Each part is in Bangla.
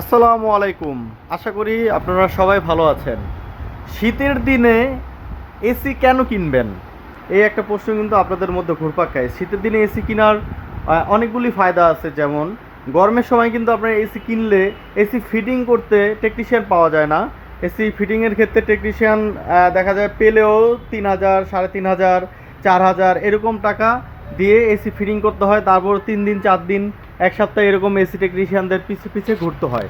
আসসালামু আলাইকুম। আশা করি আপনারা সবাই ভালো আছেন। শীতের দিনে এসি কেন কিনবেন? এই একটা প্রশ্ন কিন্তু আপনাদের মধ্যে ঘুরপাক খায়। শীতের দিনে এসি কেনার অনেকগুলি ফায়দা আছে। যেমন, গরমের সময় কিন্তু আপনার এসি কিনলে এসি ফিটিং করতে টেকনিশিয়ান পাওয়া যায় না। এসি ফিটিংয়ের ক্ষেত্রে টেকনিশিয়ান দেখা যায় পেলেও তিন হাজার, সাড়ে তিন হাজার, চার হাজার এরকম টাকা দিয়ে এসি ফিটিং করতে হয়। তারপর তিন দিন, চার দিন এক সপ্তাহ এরকম এসি টেকনিশিয়ানদের পিছে পিছে ঘুরতে হয়।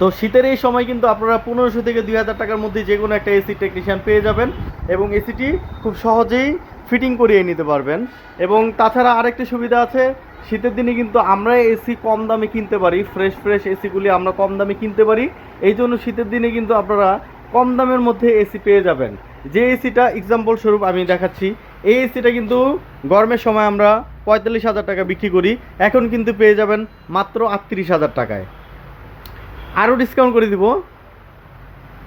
তো শীতের এই সময় কিন্তু আপনারা পনেরোশো থেকে দুই হাজার টাকার মধ্যে যে কোনো একটা এসি টেকনিশিয়ান পেয়ে যাবেন এবং এসিটি খুব সহজেই ফিটিং করিয়ে নিতে পারবেন। এবং তাছাড়া আরেকটি সুবিধা আছে, শীতের দিনে কিন্তু আমরা এসি কম দামে কিনতে পারি, ফ্রেশ ফ্রেশ এসিগুলি আমরা কম দামে কিনতে পারি। এই জন্য শীতের দিনে কিন্তু আপনারা কম দামের মধ্যে এসি পেয়ে যাবেন। যে এসিটা এক্সাম্পল স্বরূপ আমি দেখাচ্ছি এই এসিটা কিন্তু গরমের সময় আমরা পঁয়তাল্লিশ হাজার টাকা বিক্রি করি। এখন কিন্তু পেয়ে যাবেন মাত্র আটত্রিশ হাজার টাকায়। আরও ডিসকাউন্ট করে দিব।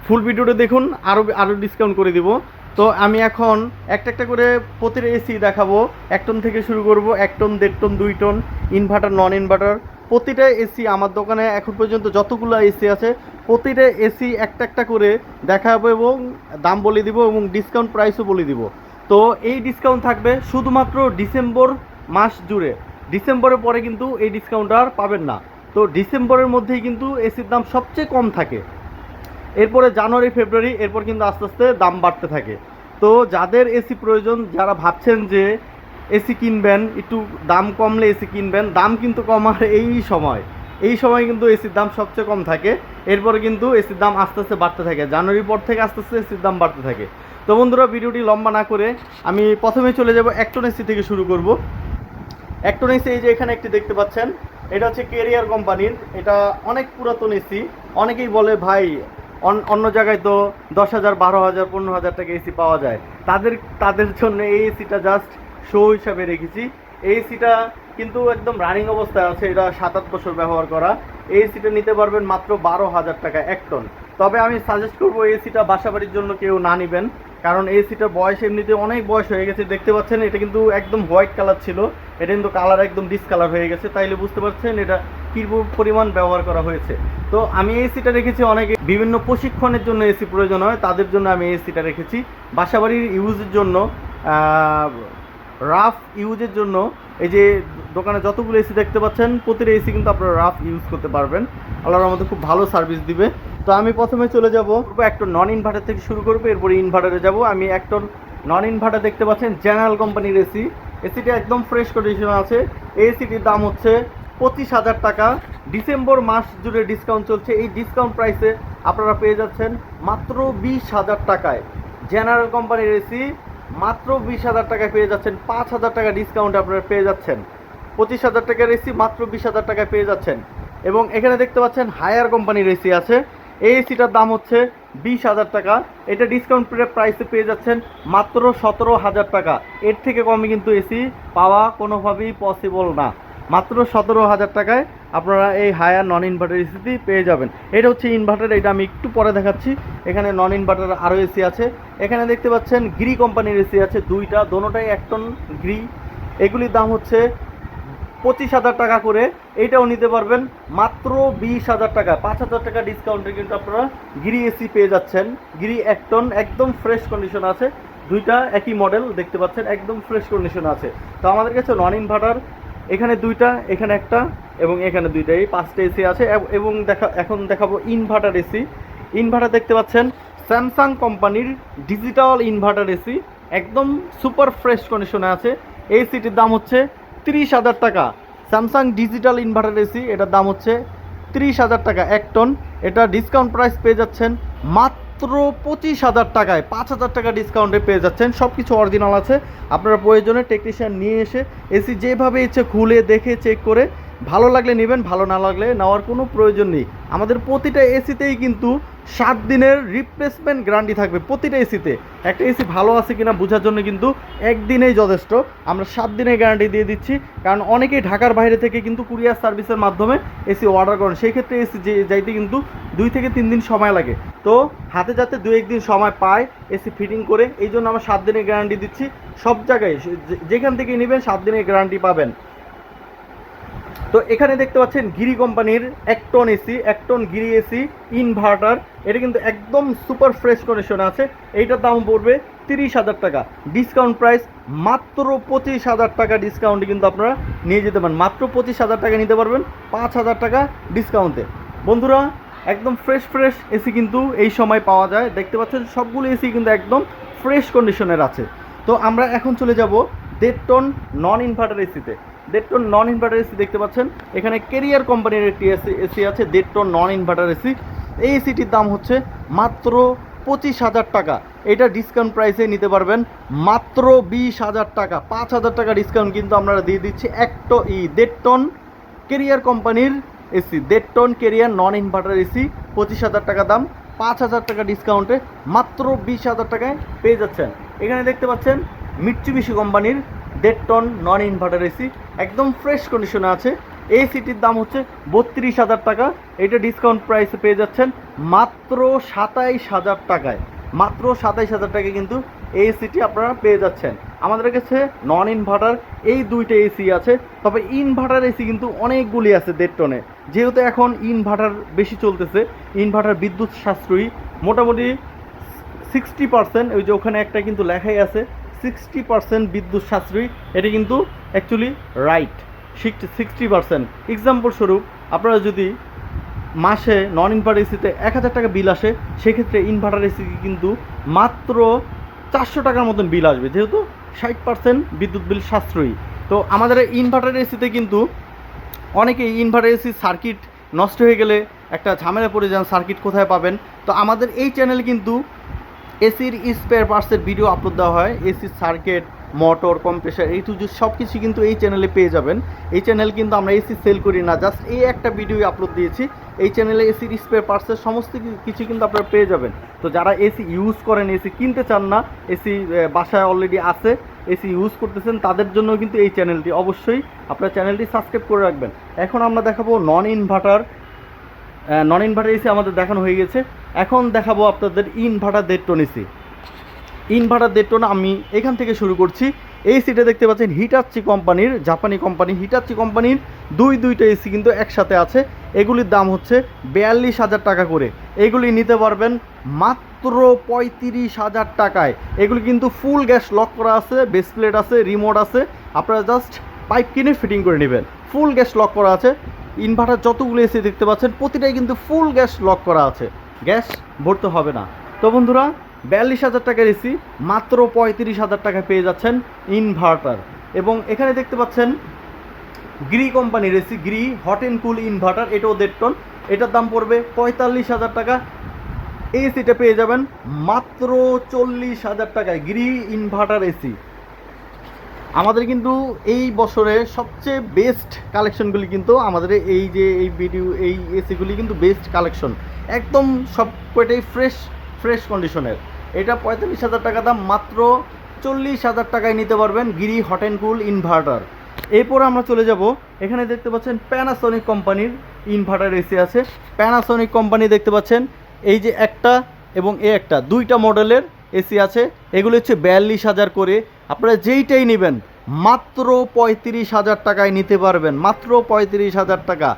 ফুল ভিডিওটা দেখুন, আরও আরও ডিসকাউন্ট করে দিব। তো আমি এখন একটা একটা করে প্রতিটা এসি দেখাবো। এক টন থেকে শুরু করব, এক টন, দেড় টন, দুই টন ইনভার্টার নন ইনভার্টার প্রতিটা এসি আমার দোকানে এখন পর্যন্ত যতগুলো এসি আছে, প্রতিটা এসি একটা একটা করে দেখাবো এবং দাম বলে দিব এবং ডিসকাউন্ট প্রাইসও বলে দিব। তো এই ডিসকাউন্ট থাকবে শুধুমাত্র ডিসেম্বর মাস জুড়ে। ডিসেম্বরের পরে কিন্তু এই ডিসকাউন্ট আর পাবেন না। তো ডিসেম্বরের মধ্যেই কিন্তু এসির দাম সবচেয়ে কম থাকে। এরপরে জানুয়ারি, ফেব্রুয়ারি, এরপর কিন্তু আস্তে আস্তে দাম বাড়তে থাকে। তো যাদের এসি প্রয়োজন, যারা ভাবছেন যে এসি কিনবেন, একটু দাম কমলে এসি কিনবেন, দাম কিন্তু কমার এই সময়। এই সময় কিন্তু এসির দাম সবচেয়ে কম থাকে। এরপরে কিন্তু এসির দাম আস্তে আস্তে বাড়তে থাকে। জানুয়ারির পর থেকে আস্তে আস্তে এসির দাম বাড়তে থাকে। তো বন্ধুরা, ভিডিওটি লম্বা না করে আমি প্রথমে চলে যাব একটন এসি থেকে শুরু করব। একটন এসি এই যে এখানে একটি দেখতে পাচ্ছেন, এটা হচ্ছে কেরিয়ার কোম্পানির। এটা অনেক পুরাতন এসি অনেকেই বলে, ভাই, অন- অন্য জায়গায় তো দশ হাজার, বারো হাজার, পনেরো হাজার টাকা এসি পাওয়া যায়। তাদের তাদের জন্য এই এসিটা জাস্ট শো হিসাবে রেখেছি। এই এসিটা কিন্তু একদম রানিং অবস্থায় আছে, এটা সাত আট বছর ব্যবহার করা। এই এসিটা নিতে পারবেন মাত্র বারো হাজার টাকা, এক টন তবে আমি সাজেস্ট করব এসিটা বাসাবাড়ির জন্য কেউ না নেবেন, কারণ এসিটার বয়স এমনিতে অনেক বয়স হয়ে গেছে, দেখতে পাচ্ছেন, এটা কিন্তু একদম হোয়াইট কালার ছিল, এটা কিন্তু কালার একদম ডিসকালার হয়ে গেছে, তাইলে বুঝতে পারছেন এটা কি পরিমাণ ব্যবহার করা হয়েছে। তো আমি এসিটা রেখেছি অনেকে, বিভিন্ন প্রশিক্ষণের জন্য এসি প্রয়োজন হয়, তাদের জন্য আমি এসিটা রেখেছি। বাসাবাড়ির ইউজের জন্য রাফ ইউজের জন্য এই যে দোকানে যতগুলো এসি দেখতে পাচ্ছেন, প্রতিটা এসি কিন্তু আপনারা রাফ ইউজ করতে পারবেন। আল্লাহর আমাদের খুব ভালো সার্ভিস দিবে। তো আমি প্রথমে চলে যাব একটা নন ইনভার্টার থেকে শুরু করব, এরপরে ইনভার্টারে যাব। আমি একটা নন ইনভার্টার দেখতে পাচ্ছেন জেনারেল কোম্পানির এসি এসিটি একদম ফ্রেশ কন্ডিশন আছে। এই এসিটির দাম হচ্ছে পঁচিশ হাজার টাকা। ডিসেম্বর মাস জুড়ে ডিসকাউন্ট চলছে। এই ডিসকাউন্ট প্রাইসে আপনারা পেয়ে যাচ্ছেন মাত্র বিশ হাজার টাকায়। জেনারেল কোম্পানির এসি মাত্র বিশ হাজার টাকায় পেয়ে যাচ্ছেন। পাঁচ হাজার টাকা ডিসকাউন্ট আপনারা পেয়ে যাচ্ছেন। পঁচিশ হাজার টাকার এসি মাত্র বিশ হাজার টাকায় পেয়ে যাচ্ছেন। এবং এখানে দেখতে পাচ্ছেন হায়ার কোম্পানির এসি আছে। এই এসিটার দাম হচ্ছে বিশ হাজার টাকা। এটা ডিসকাউন্ট প্রাইসে পেয়ে যাচ্ছেন মাত্র সতেরো হাজার টাকা। এর থেকে কমে কিন্তু এসি পাওয়া কোনোভাবেই পসিবল না। মাত্র সতেরো হাজার টাকায় আপনারা এই হায়ার নন ইনভার্টার এসিটি পেয়ে যাবেন। এটা হচ্ছে ইনভার্টার এটা আমি একটু পরে দেখাচ্ছি। এখানে নন ইনভার্টার আরও এসি আছে। এখানে দেখতে পাচ্ছেন গ্রি কোম্পানির এসি আছে দুইটা, দোনোটাই এক টন গ্রি এগুলির দাম হচ্ছে পঁচিশ হাজার টাকা করে। এইটাও নিতে পারবেন মাত্র বিশ হাজার টাকা। পাঁচ হাজার টাকা ডিসকাউন্টে কিন্তু আপনারা গিরি এসি পেয়ে যাচ্ছেন। গিরি এক টন একদম ফ্রেশ কন্ডিশন আছে। দুইটা একই মডেল দেখতে পাচ্ছেন, একদম ফ্রেশ কন্ডিশন আছে। তো আমাদের কাছে নন ইনভার্টার এখানে দুইটা, এখানে একটা, এবং এখানে দুইটা। এই পাঁচটা এসি আছে, এবং দেখা, এখন দেখাবো ইনভার্টার এসি। ইনভার্টার দেখতে পাচ্ছেন স্যামসাং কোম্পানির ডিজিটাল ইনভার্টার এসি। একদম সুপার ফ্রেশ কন্ডিশনে আছে। এই সিটির দাম হচ্ছে তিরিশ হাজার টাকা। স্যামসাং ডিজিটাল ইনভার্টার এসি, এটার দাম হচ্ছে তিরিশ হাজার টাকা এক টন এটা ডিসকাউন্ট প্রাইস পেয়ে যাচ্ছেন মাত্র পঁচিশ হাজার টাকায় পাঁচ হাজার টাকা ডিসকাউন্টে পেয়ে যাচ্ছেন। সব কিছু অরিজিনাল আছে। আপনারা প্রয়োজনে টেকনিশিয়ান নিয়ে এসে এসি যেভাবে ইচ্ছে খুলে দেখে চেক করে ভালো লাগলে নেবেন, ভালো না লাগলে নেওয়ার কোনো প্রয়োজন নেই। আমাদের প্রতিটা এসিতেই কিন্তু সাত দিনের রিপ্লেসমেন্ট গ্যারান্টি থাকবে, প্রতিটা এসিতে। একটা এসি ভালো আছে কিনা বোঝার জন্য কিন্তু একদিনেই যথেষ্ট। আমরা সাত দিনের গ্যারান্টি দিয়ে দিচ্ছি, কারণ অনেকেই ঢাকার বাইরে থেকে কিন্তু কুরিয়ার সার্ভিসের মাধ্যমে এসি অর্ডার করেন। সেই ক্ষেত্রে এসি যে যাইতে কিন্তু দুই থেকে তিন দিন সময় লাগে। তো হাতে যাতে দু একদিন সময় পায় এসি ফিটিং করে, এই জন্য আমরা সাত দিনের গ্যারান্টি দিচ্ছি। সব জায়গায় যেখান থেকে নেবেন, সাত দিনের গ্যারান্টি পাবেন। তো এখানে দেখতে পাচ্ছেন গিরি কোম্পানির এক টন এসি এক টন গিরি এসি ইনভার্টার এটা কিন্তু একদম সুপার ফ্রেশ কন্ডিশনে আছে। এইটার দাম পড়বে তিরিশ হাজার টাকা। ডিসকাউন্ট প্রাইস মাত্র পঁচিশ হাজার টাকা ডিসকাউন্টে কিন্তু আপনারা নিয়ে যেতে পারেন। মাত্র পঁচিশ হাজার টাকা নিতে পারবেন পাঁচ হাজার টাকা ডিসকাউন্টে বন্ধুরা, একদম ফ্রেশ ফ্রেশ এসি কিন্তু এই সময় পাওয়া যায়। দেখতে পাচ্ছেন সবগুলো এসি কিন্তু একদম ফ্রেশ কন্ডিশনের আছে। তো আমরা এখন চলে যাব দেড় টন নন ইনভার্টার এসিতে দেড় টন নন ইনভার্টার এসি দেখতে পাচ্ছেন। এখানে কেরিয়ার কোম্পানির একটি এসি এসি আছে দেড় টন নন ইনভার্টার এসি এই এসিটির দাম হচ্ছে মাত্র পঁচিশ হাজার টাকা। এটা ডিসকাউন্ট প্রাইসে নিতে পারবেন মাত্র বিশ হাজার টাকা। পাঁচ হাজার টাকা ডিসকাউন্ট কিন্তু আমরা দিয়ে দিচ্ছি এক টো ই দেড় টন কেরিয়ার কোম্পানির এসি দেড় ton Carrier non inverter AC পঁচিশ হাজার টাকা দাম। পাঁচ হাজার টাকা ডিসকাউন্টে মাত্র বিশ হাজার টাকায় পেয়ে যাচ্ছেন। এখানে দেখতে পাচ্ছেন মিটচুবিশি কোম্পানির দেড় টন নন ইনভার্টার এসি একদম ফ্রেশ কন্ডিশনে আছে। এই সিটির দাম হচ্ছে বত্রিশ হাজার টাকা। এটা ডিসকাউন্ট প্রাইসে পেয়ে যাচ্ছেন মাত্র সাতাইশ হাজার টাকায়। মাত্র সাতাইশ হাজার টাকায় কিন্তু এই এসিটি আপনারা পেয়ে যাচ্ছেন। আমাদের কাছে নন ইনভার্টার এই দুইটা এসি আছে। তবে ইনভার্টার এসি কিন্তু অনেকগুলি আছে দেড় টনে যেহেতু এখন ইনভার্টার বেশি চলতেছে ইনভার্টার বিদ্যুৎ সাশ্রয়ী, মোটামুটি সিক্সটি পার্সেন্ট ওই যে ওখানে একটা কিন্তু লেখাই আছে। সিক্সটি পার্সেন্ট বিদ্যুৎ সাশ্রয়ী, এটা কিন্তু actually right sixty sixty percent example স্বরূপ, আপনারা যদি মাসে নন ইনভার্টার এসিতে এক হাজার টাকা বিল আসে, সেক্ষেত্রে ইনভার্টার এসি কিন্তু মাত্র চারশো টাকার মতন বিল আসবে, যেহেতু ষাট পার্সেন্ট বিদ্যুৎ বিল সাশ্রয়ী। তো আমাদের ইনভার্টার এসিতে কিন্তু অনেকেই ইনভার্টার এসি সার্কিট নষ্ট হয়ে গেলে একটা ঝামেলা পড়ে যান সার্কিট কোথায় পাবেন? তো আমাদের এই চ্যানেল কিন্তু এসির স্পেয়ার পার্টসের ভিডিও আপলোড দেওয়া হয় এসির সার্কিট মোটর কম্প্রেসার এই টু সব কিছু কিন্তু এই চ্যানেলে পেয়ে যাবেন। এই চ্যানেল কিন্তু আমরা এসি সেল করি না জাস্ট এই একটা ভিডিও আপলোড দিয়েছি। এই চ্যানেলে এসির স্পেয়ার পার্টসের সমস্ত কিছু কিন্তু আপনারা পেয়ে যাবেন। তো যারা এসি ইউজ করেন এসি কিনতে চান না এসি বাসায় অলরেডি আছে এসি ইউজ করতেছেন, তাদের জন্য কিন্তু এই চ্যানেলটি অবশ্যই আপনার চ্যানেলটি সাবস্ক্রাইব করে রাখবেন। এখন আমরা দেখাবো non inverter non inverter AC আমাদের দেখানো হয়ে গেছে। এখন দেখাবো আপনাদের ইনভার্টার দেড় টন এসি। ইনভার্টার দেড় টন আমি এখান থেকে শুরু করছি। এই সিটে দেখতে পাচ্ছেন হিটাচ্ছি কোম্পানির, জাপানি কোম্পানি হিটাচ্ছি কোম্পানির দুই দুইটা এসি কিন্তু একসাথে আছে। এগুলির দাম হচ্ছে বিয়াল্লিশ হাজার টাকা করে। এগুলি নিতে পারবেন মাত্র পঁয়ত্রিশ হাজার টাকায়। এগুলি কিন্তু ফুল গ্যাস লক করা আছে বেস প্লেট আছে রিমোট আছে। আপনারা জাস্ট পাইপ কিনে ফিটিং করে নেবেন। ফুল গ্যাস লক করা আছে। ইনভার্টার যতগুলো এসি দেখতে পাচ্ছেন, প্রতিটাই কিন্তু ফুল গ্যাস লক করা আছে। গ্যাস ভরতে হবে না। তো বন্ধুরা, বিয়াল্লিশ হাজার টাকার এসি মাত্র পঁয়ত্রিশ হাজার টাকায় পেয়ে যাচ্ছেন ইনভার্টার এবং এখানে দেখতে পাচ্ছেন গ্রি কোম্পানির AC Gree hot and cool inverter এটাও দেড় টন এটার দাম পড়বে পঁয়তাল্লিশ হাজার টাকা। এসিটা পেয়ে যাবেন মাত্র চল্লিশ হাজার টাকায় গ্রি ইনভার্টার এসি আমাদের কিন্তু এই বছরে সবচেয়ে বেস্ট কালেকশনগুলি কিন্তু আমাদের এই যে এই ভিডিও এই এসিগুলি কিন্তু বেস্ট কালেকশন একদম সব কয়টাই ফ্রেশ ফ্রেশ কন্ডিশনের এটা পঁয়তাল্লিশ হাজার টাকা দাম, মাত্র চল্লিশ হাজার টাকায় নিতে পারবেন গিরি হট অ্যান্ড কুল ইনভার্টার এরপর আমরা চলে যাব, এখানে দেখতে পাচ্ছেন প্যানাসোনিক কোম্পানির ইনভার্টার এসি আছে। প্যানাসোনিক কোম্পানি দেখতে পাচ্ছেন, এই যে একটা এবং এ একটা, দুইটা মডেলের এসি আছে। এগুলো হচ্ছে বিয়াল্লিশ হাজার করে। আপনারা যেইটাই নেবেন মাত্র পঁয়ত্রিশ হাজার টাকায় নিতে পারবেন, মাত্র পঁয়ত্রিশ হাজার টাকা।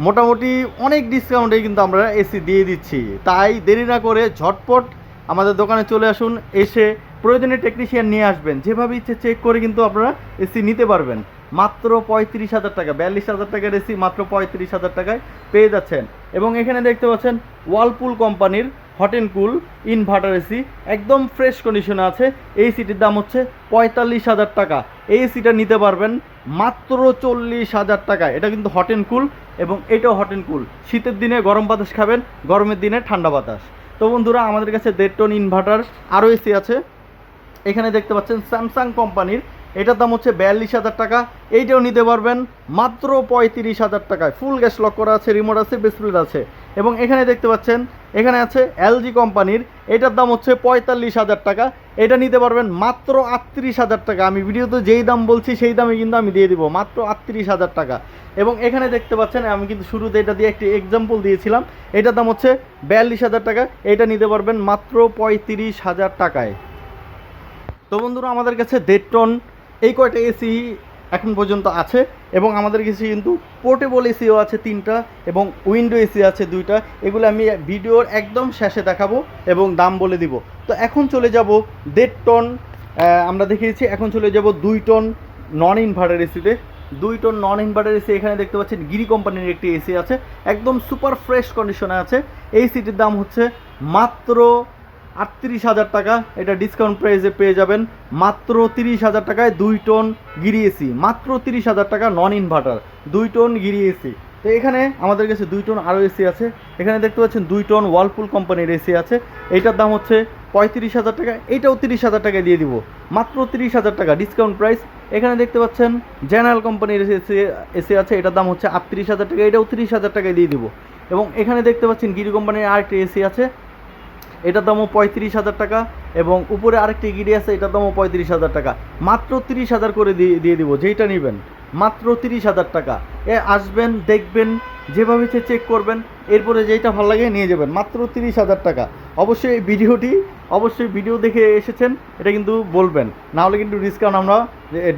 মোটামুটি অনেক ডিসকাউন্টে কিন্তু আমরা এসি দিয়ে দিচ্ছি। তাই দেরি না করে ঝটপট আমাদের দোকানে চলে আসুন, এসে প্রয়োজনীয় টেকনিশিয়ান নিয়ে আসবেন। যেভাবে ইচ্ছে চেক করে কিন্তু আপনারা এসি নিতে পারবেন। মাত্র পঁয়ত্রিশ হাজার টাকা, বিয়াল্লিশ হাজার টাকার এসি মাত্র পঁয়ত্রিশ হাজার টাকায় পেয়ে যাচ্ছেন। এবং এখানে দেখতে পাচ্ছেন ওয়ালপুল কোম্পানির hot and cool inverter AC একদম ফ্রেশ কন্ডিশনে আছে। এই সিটির দাম হচ্ছে পঁয়তাল্লিশ হাজার টাকা। এই এসিটা নিতে পারবেন মাত্র চল্লিশ হাজার টাকা এটা কিন্তু হট অ্যান্ড কুল এবং এটাও হট অ্যান্ড কুল শীতের দিনে গরম বাতাস খাবেন, গরমের দিনে ঠান্ডা বাতাস। তো বন্ধুরা, আমাদের কাছে দেড় টন ইনভার্টার আরও এসি আছে। এখানে দেখতে পাচ্ছেন স্যামসাং কোম্পানির এটার দাম হচ্ছে বিয়াল্লিশ হাজার টাকা। এইটাও নিতে পারবেন মাত্র পঁয়ত্রিশ হাজার টাকায়। ফুল গ্যাস লক করা আছে রিমোট আছে ডিসপ্লে আছে। এবং এখানে দেখতে পাচ্ছেন, এখানে আছে এলজি কোম্পানির, এটার দাম হচ্ছে পঁয়তাল্লিশ হাজার টাকা। এটা নিতে পারবেন মাত্র আটত্রিশ হাজার টাকা। আমি ভিডিওতে যেই দাম বলছি, সেই দামে কিন্তু আমি দিয়ে দিব, মাত্র আটত্রিশ হাজার টাকা। এবং এখানে দেখতে পাচ্ছেন, আমি কিন্তু শুরুতে এটা দিয়ে একটি এক্সাম্পল দিয়েছিলাম, এটার দাম হচ্ছে বিয়াল্লিশ হাজার টাকা। এটা নিতে পারবেন মাত্র পঁয়ত্রিশ হাজার টাকায়। তো বন্ধুরা, আমাদের কাছে দেড় টন এই কয়টা এসি এখন পর্যন্ত আছে এবং আমাদের কাছে কিন্তু পোর্টেবল এসিও আছে তিনটা এবং উইন্ডো এসি আছে দুইটা। এগুলো আমি ভিডিওর একদম শেষে দেখাবো এবং দাম বলে দিব। তো এখন চলে যাব দেড় টন আমরা দেখিয়েছি, এখন চলে যাব দুই টন নন ইনভার্টার এসিতে দুই টন নন ইনভার্টার এসি এখানে দেখতে পাচ্ছেন, গিরি কোম্পানির একটি এসি আছে। একদম সুপার ফ্রেশ কন্ডিশনে আছে। এই সিটির দাম হচ্ছে মাত্র আটত্রিশ হাজার টাকা। এটা ডিসকাউন্ট প্রাইসে পেয়ে যাবেন। মাত্র তিরিশ হাজার টাকায় দুই টন গিরি এসি। মাত্র তিরিশ হাজার টাকা নন ইনভার্টার দুই টন গিরি এসি। তো এখানে আমাদের কাছে দুই টন আরও এসি আছে। এখানে দেখতে পাচ্ছেন দুই টন ওয়ালপুল কোম্পানির এসি আছে। এইটার দাম হচ্ছে পঁয়ত্রিশ হাজার টাকা। এইটাও তিরিশ হাজার টাকায় দিয়ে দিব। মাত্র তিরিশ হাজার টাকা ডিসকাউন্ট প্রাইস এখানে দেখতে পাচ্ছেন জেনারেল কোম্পানির এসি এসি আছে। এটার দাম হচ্ছে আটত্রিশ হাজার টাকা। এটাও তিরিশ হাজার টাকায় দিয়ে দিব। এবং এখানে দেখতে পাচ্ছেন গিরি কোম্পানির আরেকটি এসি আছে। এটার দামও পঁয়ত্রিশ হাজার টাকা এবং উপরে আরেকটি গিরি আছে, এটার দামও পঁয়ত্রিশ হাজার টাকা। মাত্র তিরিশ হাজার করে দিয়ে দিয়ে দিব, যেইটা নেবেন। মাত্র তিরিশ হাজার টাকা। এ আসবেন, দেখবেন, যেভাবে সে চেক করবেন, এরপরে যেইটা ভালো লাগে নিয়ে যাবেন। মাত্র তিরিশ হাজার টাকা। অবশ্যই এই ভিডিওটি, অবশ্যই ভিডিও দেখে এসেছেন, এটা কিন্তু বলবেন। না হলে কিন্তু ডিসকাউন্ট আমরা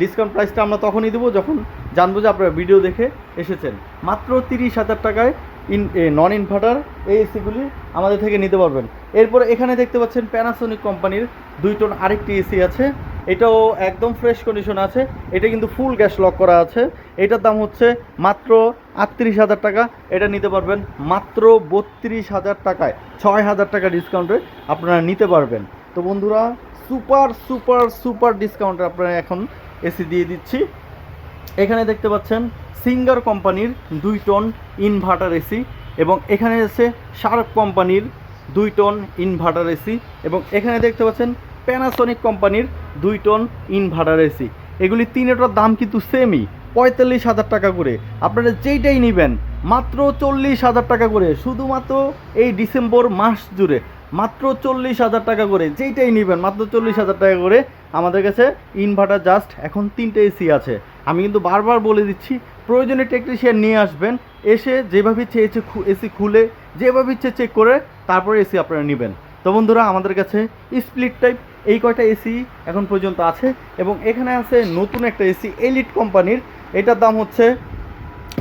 ডিসকাউন্ট প্রাইসটা আমরা তখনই দেবো যখন জানব যে আপনারা ভিডিও দেখে এসেছেন। মাত্র তিরিশ হাজার টাকায় ইন নন ইনভার্টার এই এসিগুলি আমাদের থেকে নিতে পারবেন। এরপরে এখানে দেখতে পাচ্ছেন প্যানাসোনিক কোম্পানির দুই টন আরেকটি এসি আছে। এটাও একদম ফ্রেশ কন্ডিশন আছে। এটা কিন্তু ফুল গ্যাস লক করা আছে। এটার দাম হচ্ছে মাত্র আটত্রিশ হাজার টাকা। এটা নিতে পারবেন মাত্র বত্রিশ হাজার টাকায়। ছয় হাজার টাকা ডিসকাউন্টে আপনারা নিতে পারবেন। তো বন্ধুরা সুপার সুপার সুপার ডিসকাউন্টে আপনারা এখন এসি দিয়ে দিচ্ছি। এখানে দেখতে পাচ্ছেন সিঙ্গার কোম্পানির দুই টন ইনভার্টার এসি এবং এখানে আছে শার্প কোম্পানির দুই টন ইনভার্টার এসি এবং এখানে দেখতে পাচ্ছেন প্যানাসনিক কোম্পানির দুই টন ইনভার্টার এসি এগুলি তিনটার দাম কিন্তু সেমই পঁয়তাল্লিশ হাজার টাকা করে। আপনারা যেইটাই নেবেন, মাত্র চল্লিশ হাজার টাকা করে। শুধুমাত্র এই ডিসেম্বর মাস জুড়ে মাত্র চল্লিশ হাজার টাকা করে, যেইটাই নেবেন, মাত্র চল্লিশ হাজার টাকা করে আমাদের কাছে ইনভার্টার জাস্ট এখন তিনটে এসি আছে। আমি কিন্তু বারবার বলে দিচ্ছি, প্রয়োজনে টেকনিশিয়ান নিয়ে আসবেন, এসে যেভাবে ইচ্ছে এসে খুলে, যেভাবে ইচ্ছে চেক করে, তারপরে এসি আপনারা নেবেন। তো বন্ধুরা, আমাদের কাছে স্প্লিট টাইপ এই কয়টা এসি এখন পর্যন্ত আছে এবং এখানে আছে নতুন একটা এসি এলিট কোম্পানির। এটার দাম হচ্ছে,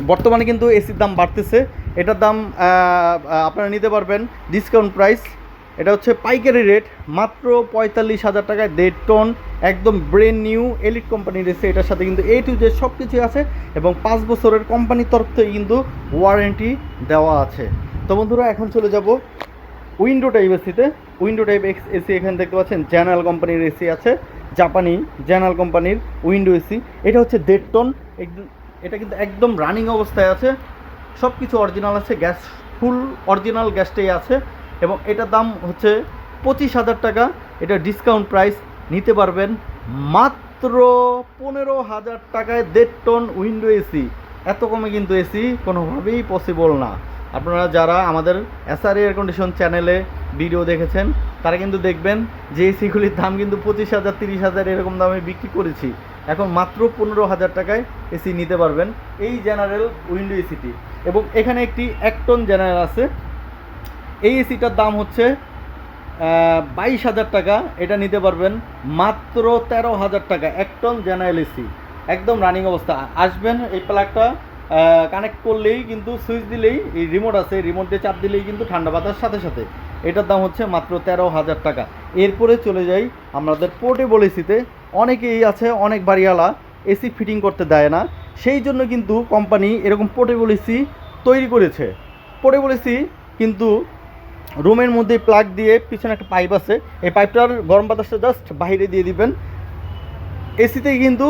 বর্তমানে কিন্তু এসির দাম বাড়তেছে। এটার দাম আপনারা নিতে পারবেন ডিসকাউন্ট প্রাইস এটা হচ্ছে পাইকারি রেট, মাত্র পঁয়তাল্লিশ হাজার টাকায় দেড় টন একদম ব্রেন নিউ এলিট কোম্পানির এসে এটার সাথে কিন্তু এ টু জেড সব কিছুই আছে এবং পাঁচ বছরের কোম্পানির তরফ থেকে কিন্তু ওয়ারেন্টি দেওয়া আছে। তো বন্ধুরা, এখন চলে যাব উইন্ডো টাইপ এসিতে উইন্ডো টাইপ এক্স এসি এখানে দেখতে পাচ্ছেন জ্যানাল কোম্পানির এসি আছে জাপানি জ্যানাল কোম্পানির উইন্ডো এসি। এটা হচ্ছে দেড় টন একদম- এটা কিন্তু একদম রানিং অবস্থায় আছে। সব কিছু অরিজিনাল আছে গ্যাস ফুল অরিজিনাল গ্যাসটাই আছে। এবং এটার দাম হচ্ছে পঁচিশ হাজার টাকা। এটা ডিসকাউন্ট প্রাইস নিতে পারবেন মাত্র পনেরো হাজার টাকায় দেড় টন উইন্ডো এসি এত কমে কিন্তু এসি কোনোভাবেই পসিবল না। আপনারা যারা আমাদের এসআর এয়ার কন্ডিশন চ্যানেলে ভিডিও দেখেছেন, তারা কিন্তু দেখবেন যে এসিগুলির দাম কিন্তু পঁচিশ হাজার, তিরিশ হাজার এরকম দামে বিক্রি করেছি। এখন মাত্র পনেরো হাজার টাকায় এসি নিতে পারবেন এই জেনারেল উইন্ডো এসিটি এবং এখানে একটি এক টন জেনারেল আছে এই এসিটার দাম হচ্ছে বাইশ হাজার টাকা। এটা নিতে পারবেন মাত্র তেরো হাজার টাকা। এক টন জেনারেল এসি। একদম রানিং অবস্থা। আসবেন এই প্লাগটা কানেক্ট করলেই কিন্তু সুইচ দিলেই, এই রিমোট আছে রিমোট দিয়ে চাপ দিলেই কিন্তু ঠান্ডা বাতাস সাথে সাথে। এটার দাম হচ্ছে মাত্র তেরো হাজার টাকা। এরপরে চলে যাই আমাদের পোর্টেবল এসিতে। অনেকেই আছে, অনেক বাড়িওয়ালা, এসি ফিটিং করতে দেয় না। সেই জন্য কিন্তু কোম্পানি এরকম পোর্টেবল এসি তৈরি করেছে। পোর্টেবল এসি কিন্তু রুমের মধ্যে প্লাগ দিয়ে পিছনে একটা পাইপ আছে। এই পাইপটার গরম বাতাসটা জাস্ট বাইরে দিয়ে দিবেন। এসিতে কিন্তু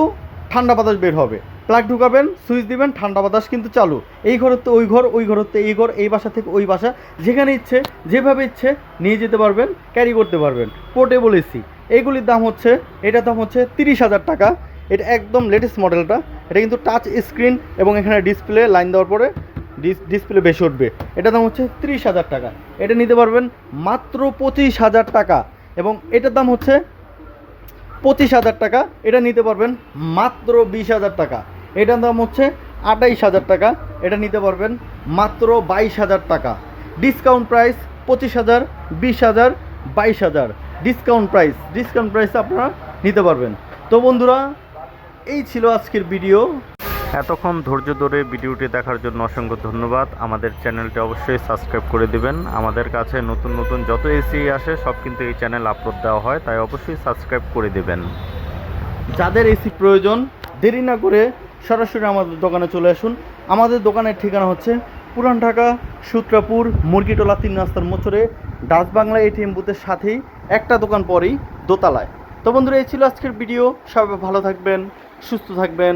ঠান্ডা বাতাস বের হবে। প্লাগ ঢুকাবেন সুইচ দিবেন, ঠান্ডা বাতাস কিন্তু চালু। এই ঘরের তো ওই ঘর, ওই ঘরের তো এই ঘর, এই বাসা থেকে ওই বাসা। যেখানে ইচ্ছে, যেভাবে ইচ্ছে নিয়ে যেতে পারবেন ক্যারি করতে পারবেন। পোর্টেবল এসি এইগুলির দাম হচ্ছে, এটার দাম হচ্ছে তিরিশ হাজার টাকা। এটা একদম লেটেস্ট মডেলটা এটা কিন্তু টাচ স্ক্রিন এবং এখানে ডিসপ্লে লাইন দেওয়ার পরে ডিসপ্লে বেশি উঠবে। এটার দাম হচ্ছে তিরিশ হাজার টাকা। এটা নিতে পারবেন মাত্র পঁচিশ হাজার টাকা। এবং এটার দাম হচ্ছে পঁচিশ হাজার টাকা। এটা নিতে পারবেন মাত্র বিশ হাজার টাকা। এটার দাম হচ্ছে আঠাইশ হাজার টাকা। এটা নিতে পারবেন মাত্র বাইশ হাজার টাকা। ডিসকাউন্ট প্রাইস পঁচিশ হাজার, বিশ হাজার, বাইশ হাজার। ডিসকাউন্ট প্রাইস ডিসকাউন্ট প্রাইস আপনারা নিতে পারবেন। তো বন্ধুরা, এই ছিল আজকের ভিডিও এতক্ষণ ধৈর্য ধরে ভিডিওটি দেখার জন্য অসংখ্য ধন্যবাদ। আমাদের চ্যানেলটি অবশ্যই সাবস্ক্রাইব করে দিবেন। আমাদের কাছে নতুন নতুন যত এসি আসে, সব কিন্তু এই চ্যানেল আপলোড দেওয়া হয়, তাই অবশ্যই সাবস্ক্রাইব করে দিবেন। যাদের এসি প্রয়োজন, দেরি না করে সরাসরি আমাদের দোকানে চলে আসুন। আমাদের দোকানের ঠিকানা হচ্ছে পুরান ঢাকা, সূত্রাপুর, মুরগিটোলা তিন রাস্তার মোচরে ডাচ বাংলা এটিএম বুথের সাথেই, একটা দোকান পরেই দোতলায়। তো বন্ধুরা, এই ছিল আজকের ভিডিও। সবাই ভালো থাকবেন, সুস্থ থাকবেন।